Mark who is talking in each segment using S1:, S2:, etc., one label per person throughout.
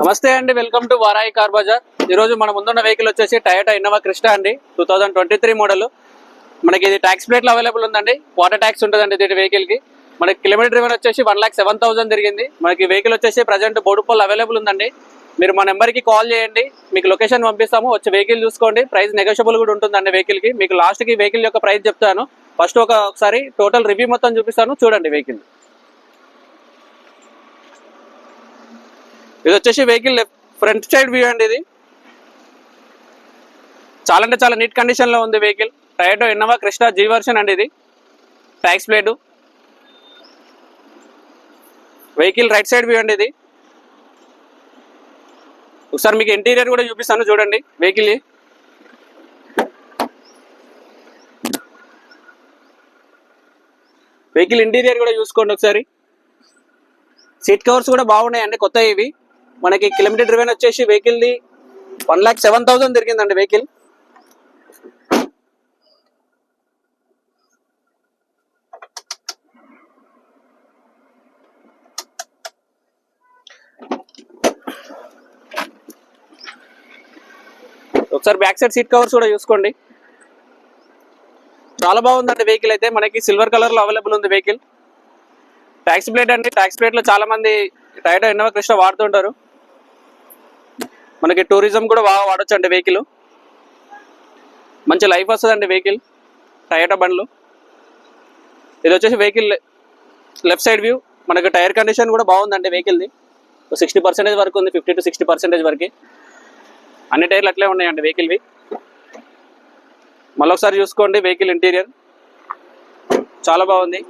S1: నమస్తే అండి welcome to Varahi car bazaar. ఈ రోజు మన ముందున్న వెహికల్ వచ్చేసి టయోటా ఇన్నోవా క్రిస్టా అండి two thousand twenty three model. మనకి ఇది ట్యాక్స్ ప్లేట్లో అవైలబుల్ ఉందండి వాటర్ ట్యాక్స్ ఉంటుందండి దీని వెహికల్కి. మనకి కిలోమీటర్ డ్రైవర్ వచ్చేసి వన్ ల్యాక్ సెవెన్ థౌసండ్ తిరిగింది. మనకి వెహికల్ వచ్చేసి ప్రజెంట్ బోడుపల్ అవైలబుల్ ఉందండి. మీరు మా నెంబర్కి కాల్ చేయండి మీకు లొకేషన్ పంపిస్తాము వచ్చి వెహికల్ చూసుకోండి. ప్రైస్ నెగోషియబుల్ కూడా ఉంటుందండి వెహికల్కి. మీకు లాస్ట్కి వెహికల్ యొక్క ప్రైస్ చెప్తాను. ఫస్ట్ ఒక ఒకసారి టోటల్ రివ్యూ మొత్తం చూపిస్తాను చూడండి వెహికల్ ఇది వచ్చేసి వెహికల్ ఫ్రంట్ సైడ్ వ్యూ అండి ఇది. చాలా అంటే చాలా నీట్ కండిషన్లో ఉంది vehicle Toyota Innova Crysta G version అండి ఇది. Tax plate vehicle right side view అండి ఇది. ఒకసారి మీకు ఇంటీరియర్ కూడా చూపిస్తాను చూడండి వెహికల్ వెహికల్ ఇంటీరియర్ కూడా చూసుకోండి ఒకసారి. సీట్ కవర్స్ కూడా బాగున్నాయండి కొత్త ఇవి. మనకి కిలోమీటర్ డ్రివెన్ వచ్చేసి వెహికల్ది వన్ ల్యాక్ సెవెన్ థౌసండ్ తిరిగిందండి వెహికల్ ఒకసారి బ్యాక్ సైడ్ సీట్ కవర్స్ కూడా చూసుకోండి. చాలా బాగుందండి వెహికల్ అయితే. మనకి సిల్వర్ కలర్లో అవైలబుల్ ఉంది వెహికల్ ట్యాక్స్ ప్లేట్ అండి. ట్యాక్స్ ప్లేట్లో చాలా మంది టైటో ఇన్నోవా కృష్ణ వాడుతుంటారు. మనకి టూరిజం కూడా బాగా వాడచ్చు అండి వెహికల్ మంచి లైఫ్ వస్తుందండి వెహికల్ టయోటా బండ్లు. ఇది వచ్చేసి వెహికల్ లెఫ్ట్ సైడ్ వ్యూ మనకి టైర్ కండిషన్ కూడా బాగుందండి వెహికల్ది సిక్స్టీ పర్సెంటేజ్ వరకు ఉంది ఫిఫ్టీ టు సిక్స్టీ పర్సెంటేజ్ వరకు. అన్ని టైర్లు అట్లే ఉన్నాయండి వెహికల్వి మళ్ళొకసారి చూసుకోండి వెహికల్ ఇంటీరియర్ చాలా బాగుంది.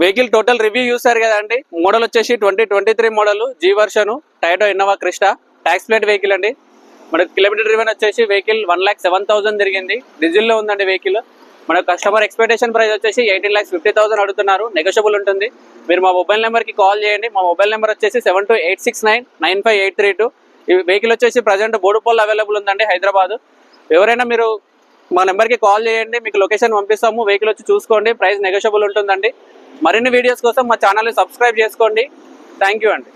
S1: వెహికల్ టోటల్ రివ్యూ చూసారు కదండి. మోడల్ వచ్చేసి twenty twenty three model G version టైటో Innova Crysta tax plate vehicle అండి. మనకు కిలోమీటర్ డ్రివెన్ వచ్చేసి vehicle one lakh seven thousand తిరిగింది డీజిల్లో ఉందండి వెహికల్ మన కస్టమర్ ఎక్స్పెక్టేషన్ ప్రైస్ వచ్చేసి ఎయిటీన్ ల్యాక్స్ ఫిఫ్టీ థౌసండ్ అడుగుతున్నారు. నెగోషియబుల్ ఉంటుంది. మీరు మా మొబైల్ నెంబర్కి కాల్ చేయండి. మా మొబైల్ నెంబర్ వచ్చేసి seven two eight six nine nine five eight three two ఈ వెహికల్ వచ్చేసి ప్రజెంట్ బోడుపల్ అవైలబుల్ ఉందండి హైదరాబాద్. ఎవరైనా మీరు మా నెంబర్కి కాల్ చేయండి. మీకు లొకేషన్ పంపిస్తాము. వెహికల్ వచ్చి చూసుకోండి. ప్రైస్ నెగోషియబుల్ ఉంటుందండి. మరిన్ని వీడియోస్ కోసం మా ఛానల్ని సబ్స్క్రైబ్ చేసుకోండి. థ్యాంక్ యూ అండి.